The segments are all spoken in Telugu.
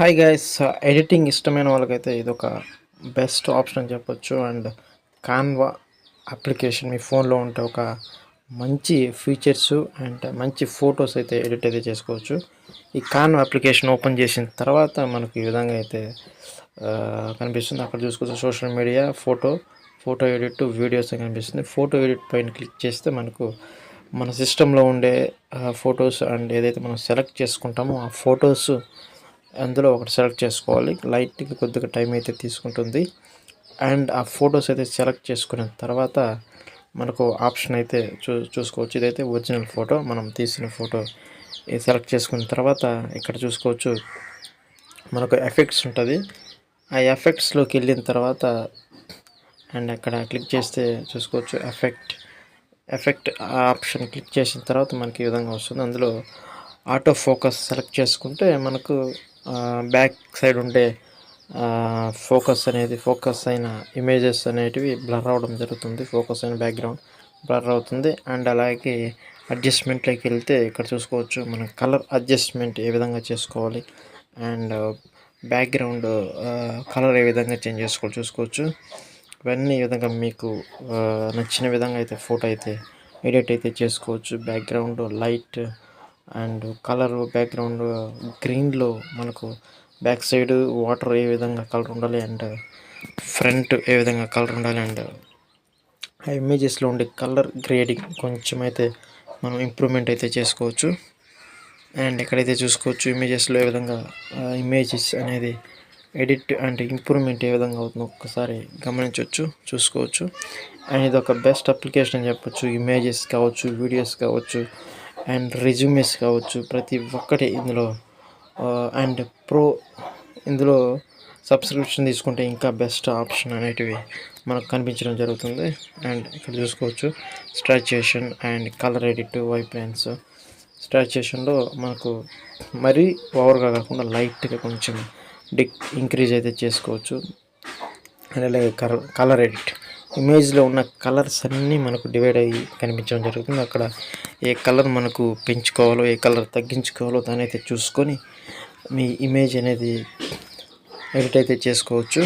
హాయ్ గైస్ ఎడిటింగ్ ఇష్టమైన వాళ్ళకైతే ఇది ఒక బెస్ట్ ఆప్షన్ అని చెప్పొచ్చు. అండ్ కాన్వా అప్లికేషన్ మీ ఫోన్లో ఉంటే ఒక మంచి ఫీచర్స్ అండ్ మంచి ఫొటోస్ అయితే ఎడిట్ అయితే చేసుకోవచ్చు. ఈ కాన్వా అప్లికేషన్ ఓపెన్ చేసిన తర్వాత మనకు ఈ విధంగా అయితే కనిపిస్తుంది. అక్కడ చూసుకోవచ్చు social media photo photo edit videos కనిపిస్తుంది. ఫోటో ఎడిట్ పైన క్లిక్ చేస్తే మనకు మన సిస్టంలో ఉండే ఫొటోస్ అండ్ ఏదైతే మనం సెలెక్ట్ చేసుకుంటామో ఆ ఫొటోస్ అందులో ఒకటి సెలెక్ట్ చేసుకోవాలి. లైట్గా కొద్దిగా టైం అయితే తీసుకుంటుంది. అండ్ ఆ ఫొటోస్ అయితే సెలెక్ట్ చేసుకున్న తర్వాత మనకు ఆప్షన్ అయితే చూ చూసుకోవచ్చు. ఇదైతే ఒరిజినల్ ఫోటో మనం తీసిన ఫోటో సెలెక్ట్ చేసుకున్న తర్వాత ఇక్కడ చూసుకోవచ్చు. మనకు ఎఫెక్ట్స్ ఉంటుంది. ఆ ఎఫెక్ట్స్లోకి వెళ్ళిన తర్వాత అండ్ అక్కడ క్లిక్ చేస్తే చూసుకోవచ్చు ఎఫెక్ట్ ఎఫెక్ట్ ఆప్షన్ క్లిక్ చేసిన తర్వాత మనకి ఈ విధంగా వస్తుంది. అందులో ఆటో ఫోకస్ సెలెక్ట్ చేసుకుంటే మనకు బ్యాక్ సైడ్ ఉండే ఫోకస్ అనేది ఫోకస్ అయిన ఇమేజెస్ అనేటివి బ్లర్ అవ్వడం జరుగుతుంది. ఫోకస్ అయిన బ్యాక్గ్రౌండ్ బ్లర్ అవుతుంది. అండ్ అలాగే అడ్జస్ట్మెంట్లోకి వెళ్తే ఇక్కడ చూసుకోవచ్చు మనం కలర్ అడ్జస్ట్మెంట్ ఏ విధంగా చేసుకోవాలి. అండ్ బ్యాక్గ్రౌండ్ కలర్ ఏ విధంగా చేంజ్ చేసుకోవాలి చూసుకోవచ్చు. ఇవన్నీ ఈ విధంగా మీకు uh, నచ్చిన విధంగా అయితే ఫోటో అయితే ఎడిట్ అయితే చేసుకోవచ్చు. Background light and colour background గ్రీన్లో మనకు బ్యాక్ సైడ్ వాటర్ ఏ విధంగా కలర్ ఉండాలి అండ్ ఫ్రంట్ ఏ విధంగా కలర్ ఉండాలి అండ్ ఆ ఇమేజెస్లో ఉండే కలర్ గ్రేడింగ్ కొంచెం అయితే మనం ఇంప్రూవ్మెంట్ అయితే చేసుకోవచ్చు. అండ్ ఎక్కడైతే చూసుకోవచ్చు ఇమేజెస్లో ఏ విధంగా ఇమేజెస్ అనేది ఎడిట్ అండ్ ఇంప్రూవ్మెంట్ ఏ విధంగా అవుతుందో ఒక్కసారి గమనించవచ్చు చూసుకోవచ్చు. అండ్ ఇది ఒక బెస్ట్ అప్లికేషన్ అని చెప్పొచ్చు. ఇమేజెస్ కావచ్చు వీడియోస్ కావచ్చు. అండ్ రెజ్యూమెస్ కావచ్చు ప్రతి ఒక్కటి ఇందులో uh, అండ్ ప్రో ఇందులో సబ్స్క్రిప్షన్ తీసుకుంటే ఇంకా బెస్ట్ ఆప్షన్ అనేటివి మనకు కనిపించడం జరుగుతుంది. అండ్ ఇక్కడ చూసుకోవచ్చు saturation and colour edit vibrance స్ట్రాచ్యుయేషన్లో మనకు మరీ ఓవర్గా కాకుండా లైట్గా కొంచెం డిక్ ఇంక్రీజ్ అయితే చేసుకోవచ్చు. అండ్ అలాగే కలర్ ఎడిట్ ఇమేజ్లో ఉన్న కలర్స్ అన్నీ మనకు డివైడ్ అయ్యి కనిపించడం జరుగుతుంది. అక్కడ ఏ కలర్ మనకు పెంచుకోవాలో ఏ కలర్ తగ్గించుకోవాలో దాని అయితే చూసుకొని మీ ఇమేజ్ అనేది ఎడిట్ అయితే చేసుకోవచ్చు.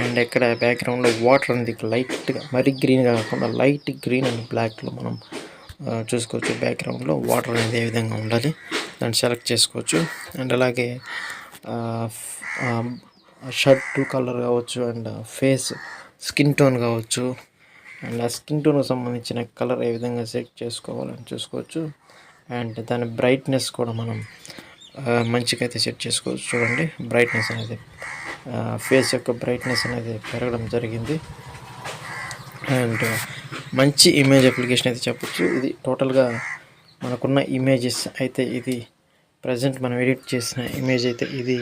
అండ్ ఇక్కడ బ్యాక్గ్రౌండ్లో వాటర్ అనేది లైట్గా మరీ గ్రీన్గా కాకుండా లైట్ గ్రీన్ అండ్ బ్లాక్లో మనం చూసుకోవచ్చు. బ్యాక్గ్రౌండ్లో వాటర్ అనేది ఏ విధంగా ఉండాలి దాన్ని సెలెక్ట్ చేసుకోవచ్చు. అండ్ అలాగే షర్ట్ కలర్ కావచ్చు అండ్ ఫేస్ స్కిన్ టోన్ కావచ్చు అండ్ ఆ స్కిన్ టోన్కి సంబంధించిన కలర్ ఏ విధంగా సెట్ చేసుకోవాలని చూసుకోవచ్చు. అండ్ దాని బ్రైట్నెస్ కూడా మనం మంచిగా అయితే సెట్ చేసుకోవచ్చు. చూడండి బ్రైట్నెస్ అనేది ఫేస్ యొక్క బ్రైట్నెస్ అనేది పెరగడం జరిగింది. అండ్ మంచి ఇమేజ్ అప్లికేషన్ అయితే చెప్పొచ్చు. ఇది టోటల్గా మనకున్న ఇమేజెస్ అయితే ఇది ప్రజెంట్ మనం ఎడిట్ చేసిన ఇమేజ్ అయితే ఇది